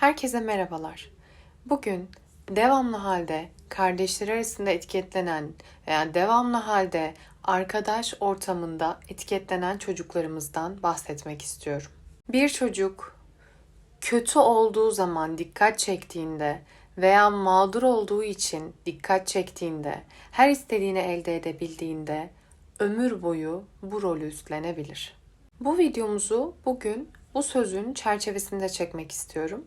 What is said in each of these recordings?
Herkese merhabalar. Bugün devamlı halde kardeşleri arasında etiketlenen veya devamlı halde arkadaş ortamında etiketlenen çocuklarımızdan bahsetmek istiyorum. Bir çocuk kötü olduğu zaman dikkat çektiğinde veya mağdur olduğu için dikkat çektiğinde, her istediğini elde edebildiğinde ömür boyu bu rolü üstlenebilir. Bu videomuzu bugün bu sözün çerçevesinde çekmek istiyorum.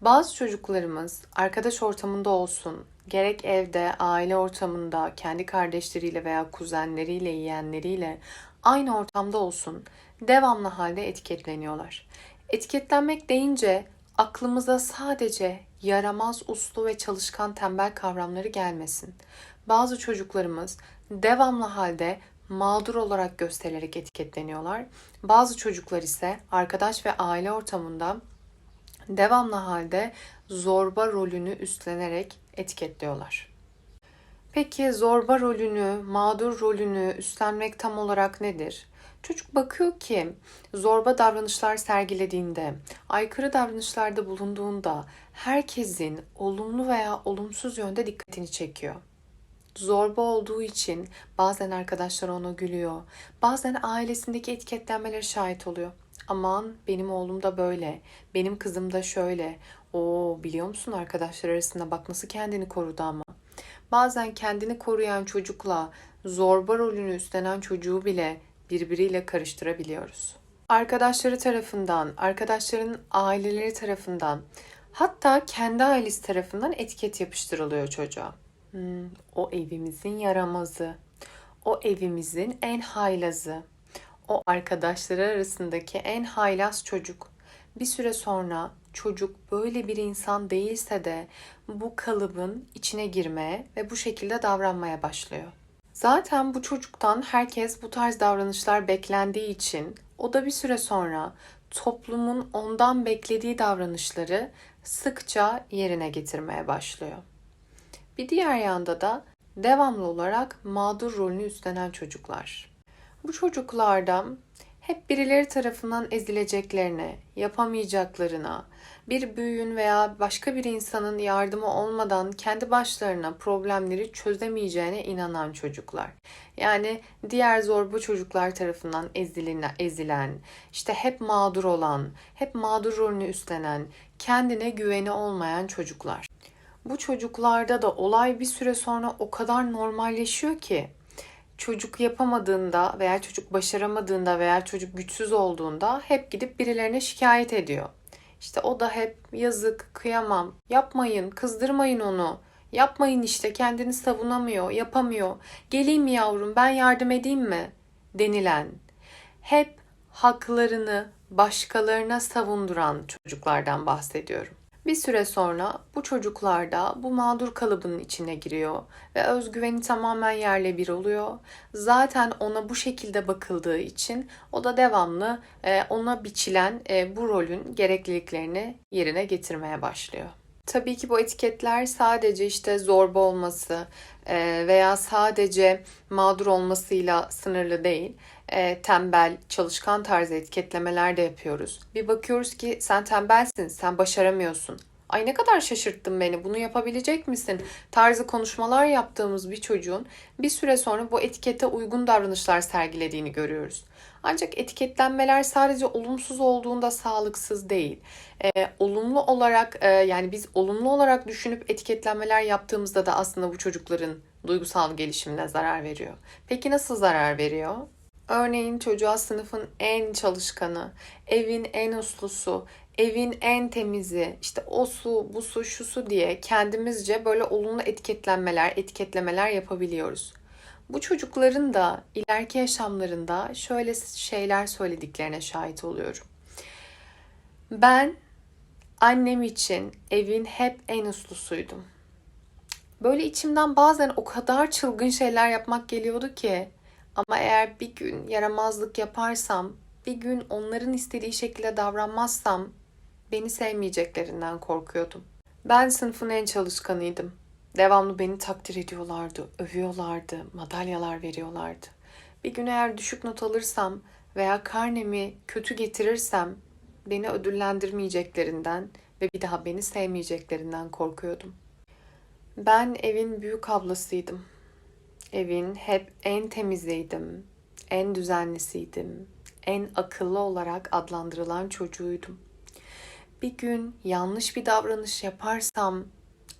Bazı çocuklarımız arkadaş ortamında olsun, gerek evde, aile ortamında, kendi kardeşleriyle veya kuzenleriyle, yeğenleriyle aynı ortamda olsun, devamlı halde etiketleniyorlar. Etiketlenmek deyince aklımıza sadece yaramaz, uslu ve çalışkan tembel kavramları gelmesin. Bazı çocuklarımız devamlı halde mağdur olarak gösterilerek etiketleniyorlar. Bazı çocuklar ise arkadaş ve aile ortamında devamlı halde zorba rolünü üstlenerek etiketliyorlar. Peki zorba rolünü, mağdur rolünü üstlenmek tam olarak nedir? Çocuk bakıyor ki zorba davranışlar sergilediğinde, aykırı davranışlarda bulunduğunda herkesin olumlu veya olumsuz yönde dikkatini çekiyor. Zorba olduğu için bazen arkadaşları ona gülüyor. Bazen ailesindeki etiketlenmelere şahit oluyor. Aman benim oğlum da böyle, benim kızım da şöyle. O biliyor musun arkadaşlar arasında bak nasıl kendini korudu ama. Bazen kendini koruyan çocukla zorba rolünü üstlenen çocuğu bile birbiriyle karıştırabiliyoruz. Arkadaşları tarafından, arkadaşların aileleri tarafından, hatta kendi ailesi tarafından etiket yapıştırılıyor çocuğa. Hmm, o evimizin yaramazı, o evimizin en haylazı, o arkadaşları arasındaki en haylaz çocuk. Bir süre sonra çocuk böyle bir insan değilse de bu kalıbın içine girmeye ve bu şekilde davranmaya başlıyor. Zaten bu çocuktan herkes bu tarz davranışlar beklendiği için o da bir süre sonra toplumun ondan beklediği davranışları sıkça yerine getirmeye başlıyor. Bir diğer yanda da devamlı olarak mağdur rolünü üstlenen çocuklar. Bu çocuklarda hep birileri tarafından ezileceklerine, yapamayacaklarına, bir büyüğün veya başka bir insanın yardımı olmadan kendi başlarına problemleri çözemeyeceğine inanan çocuklar. Yani diğer zorba çocuklar tarafından ezilen, ezilen, işte hep mağdur olan, hep mağdur rolünü üstlenen, kendine güveni olmayan çocuklar. Bu çocuklarda da olay bir süre sonra o kadar normalleşiyor ki çocuk yapamadığında veya çocuk başaramadığında veya çocuk güçsüz olduğunda hep gidip birilerine şikayet ediyor. İşte o da hep yazık, kıyamam, yapmayın, kızdırmayın onu. Yapmayın işte kendini savunamıyor, yapamıyor. Geleyim mi yavrum ben yardım edeyim mi? denilen. Hep haklarını başkalarına savunduran çocuklardan bahsediyorum. Bir süre sonra bu çocuklar da bu mağdur kalıbının içine giriyor ve özgüveni tamamen yerle bir oluyor. Zaten ona bu şekilde bakıldığı için o da devamlı e, ona biçilen e, bu rolün gerekliliklerini yerine getirmeye başlıyor. Tabii ki bu etiketler sadece işte zorba olması e, veya sadece mağdur olmasıyla sınırlı değil. E, tembel, çalışkan tarzı etiketlemeler de yapıyoruz. Bir bakıyoruz ki sen tembelsin, sen başaramıyorsun. Ay ne kadar şaşırttın beni, bunu yapabilecek misin? Tarzı konuşmalar yaptığımız bir çocuğun bir süre sonra bu etikete uygun davranışlar sergilediğini görüyoruz. Ancak etiketlenmeler sadece olumsuz olduğunda sağlıksız değil. Ee, olumlu olarak e, yani biz olumlu olarak düşünüp etiketlenmeler yaptığımızda da aslında bu çocukların duygusal gelişimine zarar veriyor. Peki nasıl zarar veriyor? Örneğin çocuğa sınıfın en çalışkanı, evin en uslusu, evin en temizi, işte o su, bu su, şu su diye kendimizce böyle olumlu etiketlenmeler, etiketlemeler yapabiliyoruz. Bu çocukların da ileriki yaşamlarında şöyle şeyler söylediklerine şahit oluyorum. Ben annem için evin hep en uslusuydum. Böyle içimden bazen o kadar çılgın şeyler yapmak geliyordu ki ama eğer bir gün yaramazlık yaparsam, bir gün onların istediği şekilde davranmazsam beni sevmeyeceklerinden korkuyordum. Ben sınıfın en çalışkanıydım. Devamlı beni takdir ediyorlardı, övüyorlardı, madalyalar veriyorlardı. Bir gün eğer düşük not alırsam veya karnemi kötü getirirsem beni ödüllendirmeyeceklerinden, ve bir daha beni sevmeyeceklerinden korkuyordum. Ben evin büyük ablasıydım. Evin hep en temiziydim, en düzenlisiydim, en akıllı olarak adlandırılan çocuğuydum. Bir gün yanlış bir davranış yaparsam,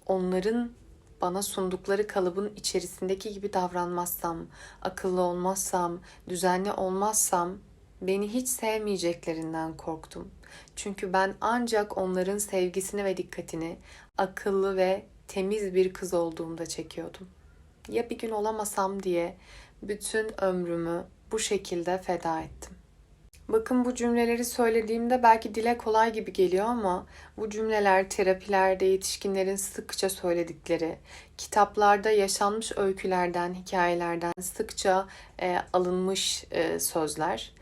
onların bana sundukları kalıbın içerisindeki gibi davranmazsam, akıllı olmazsam, düzenli olmazsam beni hiç sevmeyeceklerinden korktum. Çünkü ben ancak onların sevgisini ve dikkatini akıllı ve temiz bir kız olduğumda çekiyordum. Ya bir gün olamasam diye bütün ömrümü bu şekilde feda ettim. Bakın bu cümleleri söylediğimde belki dile kolay gibi geliyor ama bu cümleler terapilerde yetişkinlerin sıkça söyledikleri, kitaplarda yaşanmış öykülerden, hikayelerden sıkça e, alınmış e, sözler.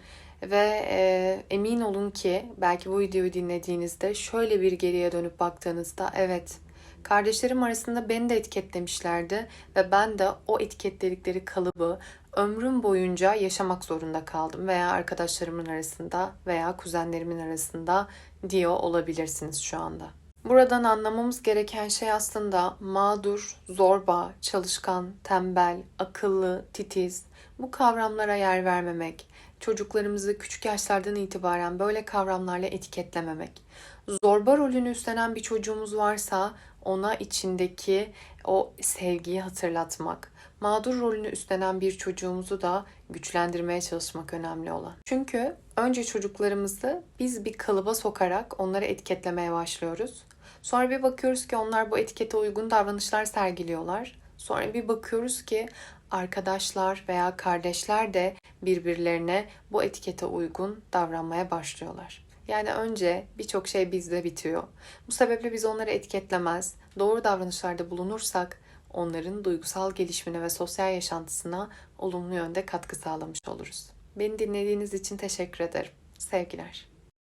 Ve e, emin olun ki belki bu videoyu dinlediğinizde şöyle bir geriye dönüp baktığınızda evet kardeşlerim arasında beni de etiketlemişlerdi ve ben de o etiketledikleri kalıbı ömrüm boyunca yaşamak zorunda kaldım veya arkadaşlarımın arasında veya kuzenlerimin arasında diyor olabilirsiniz şu anda. Buradan anlamamız gereken şey aslında mağdur, zorba, çalışkan, tembel, akıllı, titiz bu kavramlara yer vermemek, çocuklarımızı küçük yaşlardan itibaren böyle kavramlarla etiketlememek. Zorba rolünü üstlenen bir çocuğumuz varsa ona içindeki o sevgiyi hatırlatmak. Mağdur rolünü üstlenen bir çocuğumuzu da güçlendirmeye çalışmak önemli olan. Çünkü önce çocuklarımızı biz bir kalıba sokarak onları etiketlemeye başlıyoruz. Sonra bir bakıyoruz ki onlar bu etikete uygun davranışlar sergiliyorlar. Sonra bir bakıyoruz ki arkadaşlar veya kardeşler de birbirlerine bu etikete uygun davranmaya başlıyorlar. Yani önce birçok şey bizde bitiyor. Bu sebeple biz onları etiketlemez, doğru davranışlarda bulunursak onların duygusal gelişimine ve sosyal yaşantısına olumlu yönde katkı sağlamış oluruz. Beni dinlediğiniz için teşekkür ederim. Sevgiler.